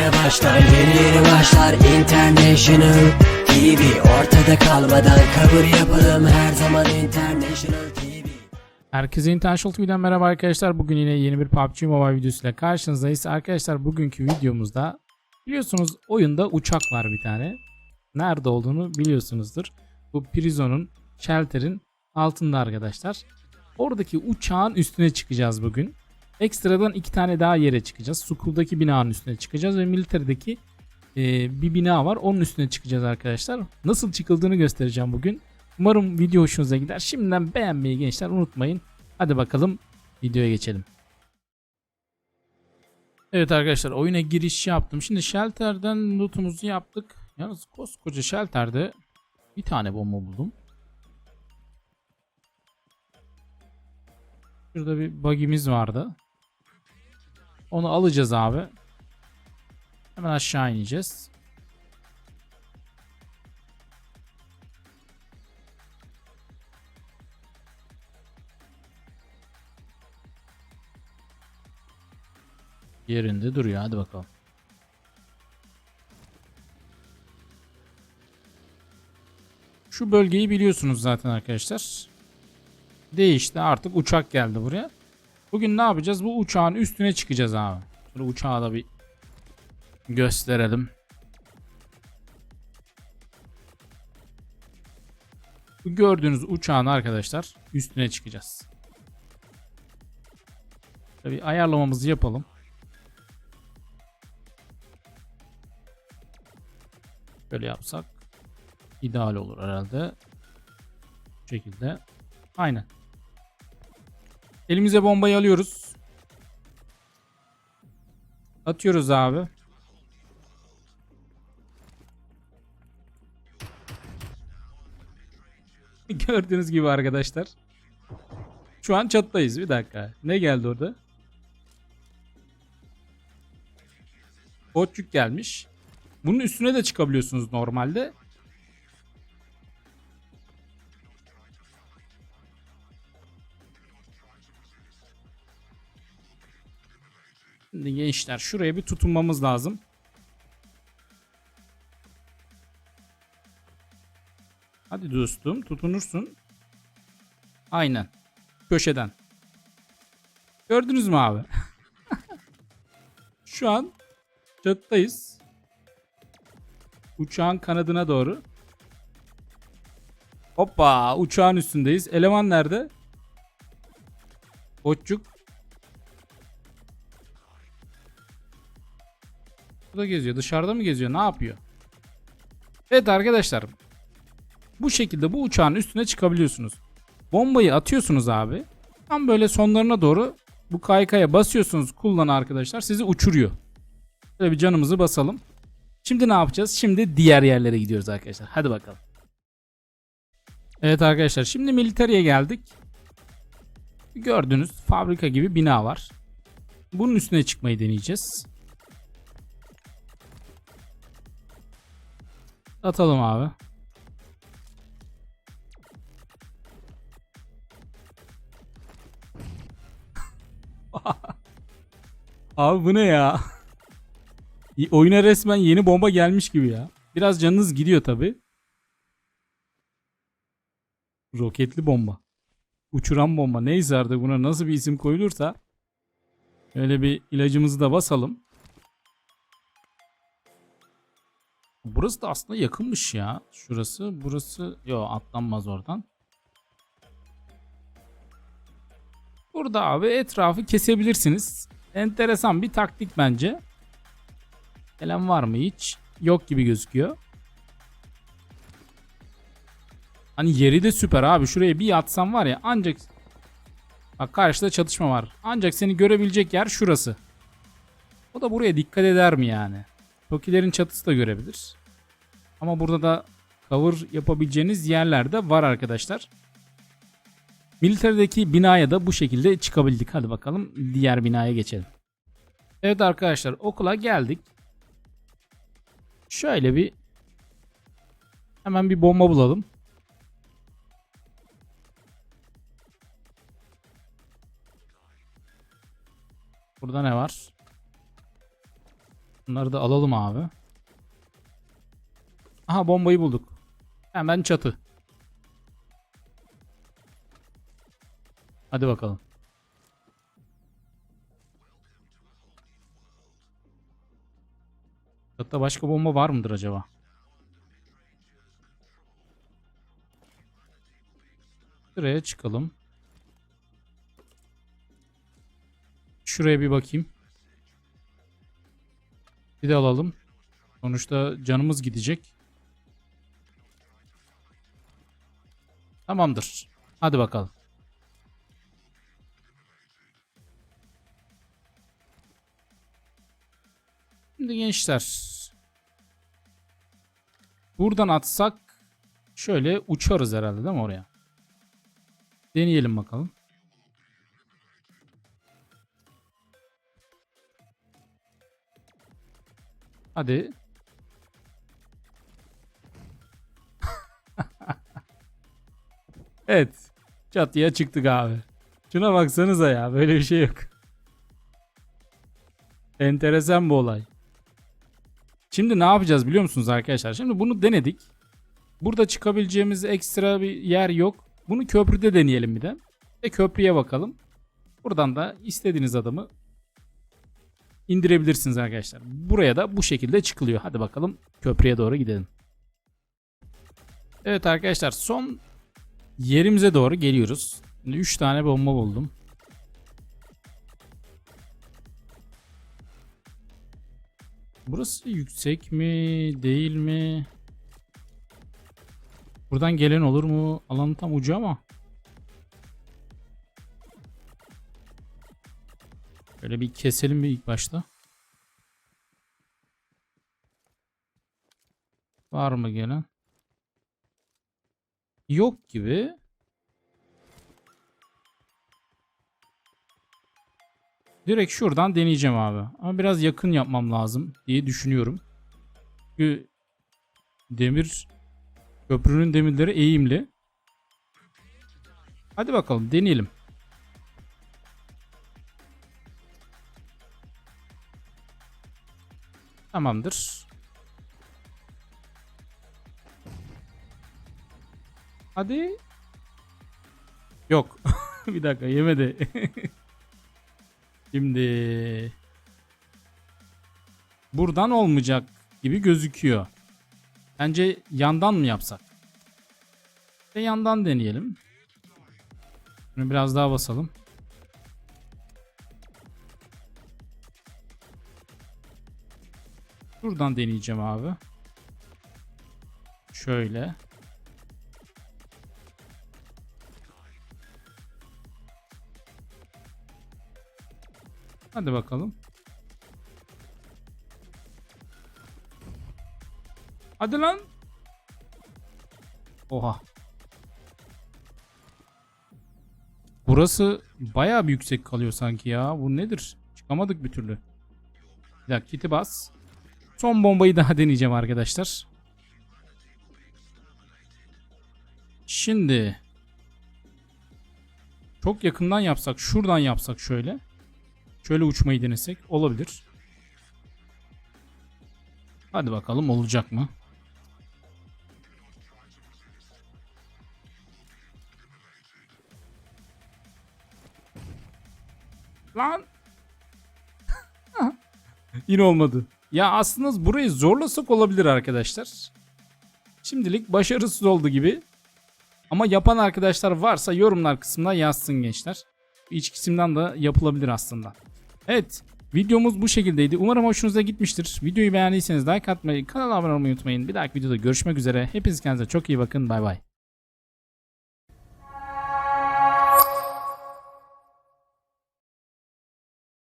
yeni başlar Yeni yeni başlar International TV Ortada kalmadan kabul yapalım Her zaman International TV Herkese International TV'den merhaba arkadaşlar. Bugün yine yeni bir PUBG Mobile videosuyla karşınızdayız. Arkadaşlar bugünkü videomuzda biliyorsunuz oyunda uçak var bir tane. Nerede olduğunu biliyorsunuzdur. Bu Prison'un, Shelter'in altında arkadaşlar. Oradaki uçağın üstüne çıkacağız bugün. Ekstradan iki tane daha yere çıkacağız. Sukul'daki binanın üstüne çıkacağız ve Military'deki e, bir bina var. Onun üstüne çıkacağız arkadaşlar. Nasıl çıkıldığını göstereceğim bugün. Umarım video hoşunuza gider. Şimdiden beğenmeyi gençler unutmayın. Hadi bakalım videoya geçelim. Evet arkadaşlar oyuna giriş yaptım. Şimdi shelter'den lootumuzu yaptık. Yalnız koskoca shelter'de bir tane bomba buldum. Şurada bir bug'imiz vardı. Onu alacağız abi. Hemen aşağı ineceğiz. Yerinde duruyor. Hadi bakalım. Şu bölgeyi biliyorsunuz zaten arkadaşlar. Değişti. Artık uçak geldi buraya. Bugün ne yapacağız? Bu uçağın üstüne çıkacağız abi. Şöyle uçağı da bir gösterelim. Bu gördüğünüz uçağın arkadaşlar üstüne çıkacağız. Tabii ayarlamamızı yapalım. Böyle yapsak ideal olur herhalde. Bu şekilde. Aynen. Elimize bombayı alıyoruz. Atıyoruz abi. Gördüğünüz gibi arkadaşlar. Şu an çattayız. Bir dakika. Ne geldi orada? Koçuk gelmiş. Bunun üstüne de çıkabiliyorsunuz normalde. Şimdi gençler şuraya bir tutunmamız lazım. Hadi dostum tutunursun. Aynen. Köşeden. Gördünüz mü abi? Şu an çattayız. Uçağın kanadına doğru. Hoppa uçağın üstündeyiz. Eleman nerede? Koçcuk. Burada geziyor. Dışarıda mı geziyor? Ne yapıyor? Evet arkadaşlar. Bu şekilde bu uçağın üstüne çıkabiliyorsunuz. Bombayı atıyorsunuz abi. Tam böyle sonlarına doğru bu kaykaya basıyorsunuz kullan arkadaşlar. Sizi uçuruyor. Böyle bir canımızı basalım. Şimdi ne yapacağız? Şimdi diğer yerlere gidiyoruz arkadaşlar. Hadi bakalım. Evet arkadaşlar şimdi militariye geldik. Gördüğünüz fabrika gibi bina var. Bunun üstüne çıkmayı deneyeceğiz. Atalım abi. abi bu ne ya? Oyuna resmen yeni bomba gelmiş gibi ya. Biraz canınız gidiyor tabi. Roketli bomba. Uçuran bomba. Neyse artık buna nasıl bir isim koyulursa. Öyle bir ilacımızı da basalım. Burası da aslında yakınmış ya. Şurası. Burası. Yo atlanmaz oradan. Burada abi etrafı kesebilirsiniz. Enteresan bir taktik bence. Gelen var mı hiç? Yok gibi gözüküyor. Hani yeri de süper abi. Şuraya bir yatsam var ya ancak Bak karşıda çatışma var. Ancak seni görebilecek yer şurası. O da buraya dikkat eder mi yani? Tokilerin çatısı da görebilir. Ama burada da cover yapabileceğiniz yerler de var arkadaşlar. Military'deki binaya da bu şekilde çıkabildik. Hadi bakalım diğer binaya geçelim. Evet arkadaşlar okula geldik. Şöyle bir hemen bir bomba bulalım. Burada ne var? Bunları da alalım abi. Aha bombayı bulduk. Hemen çatı. Hadi bakalım. Çatıda başka bomba var mıdır acaba? Şuraya çıkalım. Şuraya bir bakayım. Bir de alalım. Sonuçta canımız gidecek. Tamamdır. Hadi bakalım. Şimdi gençler. Buradan atsak şöyle uçarız herhalde değil mi oraya? Deneyelim bakalım. Hadi. evet. Çatıya çıktık abi. Şuna baksanıza ya. Böyle bir şey yok. Enteresan bu olay. Şimdi ne yapacağız biliyor musunuz arkadaşlar? Şimdi bunu denedik. Burada çıkabileceğimiz ekstra bir yer yok. Bunu köprüde deneyelim bir de. Ve köprüye bakalım. Buradan da istediğiniz adamı indirebilirsiniz arkadaşlar. Buraya da bu şekilde çıkılıyor. Hadi bakalım köprüye doğru gidelim. Evet arkadaşlar son yerimize doğru geliyoruz. 3 tane bomba buldum. Burası yüksek mi değil mi? Buradan gelen olur mu? Alanın tam ucu ama. Böyle bir keselim bir ilk başta. Var mı gelen? Yok gibi. Direkt şuradan deneyeceğim abi. Ama biraz yakın yapmam lazım diye düşünüyorum. Çünkü demir köprünün demirleri eğimli. Hadi bakalım deneyelim. Tamamdır. Hadi. Yok. bir dakika yemedi. Şimdi buradan olmayacak gibi gözüküyor. Bence yandan mı yapsak? Ve yandan deneyelim. Bunu biraz daha basalım. Buradan deneyeceğim abi. Şöyle. Hadi bakalım. Hadi lan. Oha. Burası bayağı bir yüksek kalıyor sanki ya. Bu nedir? Çıkamadık bir türlü. Bir dakika kiti bas. Son bombayı daha deneyeceğim arkadaşlar. Şimdi çok yakından yapsak, şuradan yapsak şöyle. Şöyle uçmayı denesek olabilir. Hadi bakalım olacak mı? Lan. Yine olmadı. Ya aslında burayı zorlasak olabilir arkadaşlar. Şimdilik başarısız oldu gibi. Ama yapan arkadaşlar varsa yorumlar kısmına yazsın gençler. İç kısımdan da yapılabilir aslında. Evet videomuz bu şekildeydi. Umarım hoşunuza gitmiştir. Videoyu beğendiyseniz like atmayı, kanala abone olmayı unutmayın. Bir dahaki videoda görüşmek üzere. Hepiniz kendinize çok iyi bakın. Bay bay.